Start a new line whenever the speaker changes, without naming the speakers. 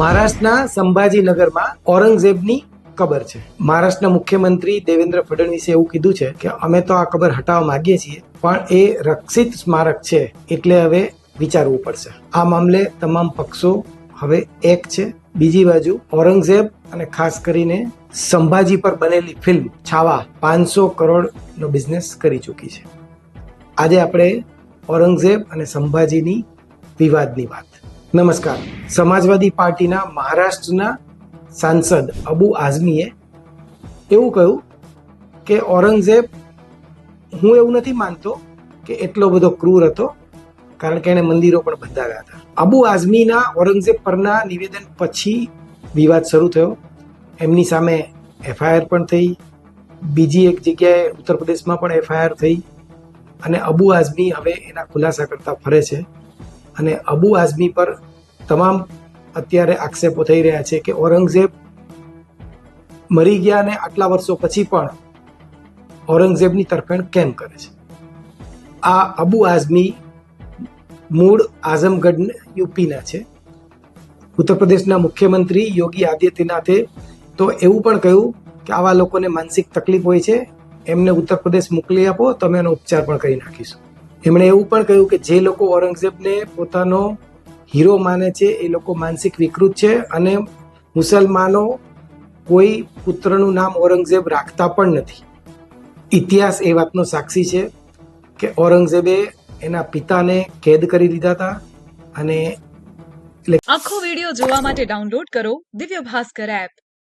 મહારાષ્ટ્રના સંભાજીનગરમાં ઔરંગઝેબની કબર છે. મહારાષ્ટ્રના મુખ્યમંત્રી દેવેન્દ્ર ફડણવીસે એવું કીધું છે કે અમે તો આ કબર હટાવવા માંગીએ છીએ, પણ એ રક્ષિત સ્મારક છે એટલે હવે વિચારવું પડશે. આ મામલે તમામ પક્ષો હવે એક છે. બીજી બાજુ ઔરંગઝેબ અને ખાસ કરીને સંભાજી પર બનેલી ફિલ્મ છાવા પાંચસો કરોડનો બિઝનેસ કરી ચૂકી છે. આજે આપણે ઔરંગઝેબ અને સંભાજીની વિવાદની વાત નમસ્કાર. સમાજવાદી પાર્ટીના મહારાષ્ટ્રના સાંસદ અબુ આઝમીએ એવું કહ્યું કે ઔરંગઝેબ, હું એવું નથી માનતો કે એટલો બધો ક્રૂર હતો, કારણ કે એણે મંદિરો પણ બંધાવ્યા હતા. અબુ આઝમીના ઔરંગઝેબ પરના નિવેદન પછી વિવાદ શરૂ થયો. એમની સામે એફઆઈઆર પણ થઈ. બીજી એક જગ્યાએ ઉત્તર પ્રદેશમાં પણ એફઆઈઆર થઈ. અને અબુ આઝમી હવે એના ખુલાસા કરતા ફરે છે. અને અબુ આઝમી પર તમામ અત્યારે આક્ષેપો થઈ રહ્યા છે કે ઔરંગઝેબ મરી ગયા અને આટલા વર્ષો પછી પણ ઔરંગઝેબની તરફેણ કેમ કરે છે? આ અબુ આઝમી મૂળ આઝમગઢ યુપીના છે. ઉત્તર પ્રદેશના મુખ્યમંત્રી યોગી આદિત્યનાથે તો એવું પણ કહ્યું કે આવા લોકોને માનસિક તકલીફ હોય છે. એમને ઉત્તર પ્રદેશ મોકલી આપો, તમે એનો ઉપચાર પણ કરી નાખીશું. એમણે એવું પણ કહ્યું કે જે લોકો ઔરંગઝેબને પોતાનો હીરો માને છે, એ લોકો માનસિક વિકૃત છે અને મુસલમાનો કોઈ પુત્રનું નામ ઔરંગઝેબ રાખતા પણ નથી. ઇતિહાસ એ વાતનો સાક્ષી છે કે ઔરંગઝેબે એના પિતાને કેદ કરી દીધા હતા અને
આખો વિડિયો જોવા માટે ડાઉનલોડ કરો દિવ્ય ભાસ્કર એપ.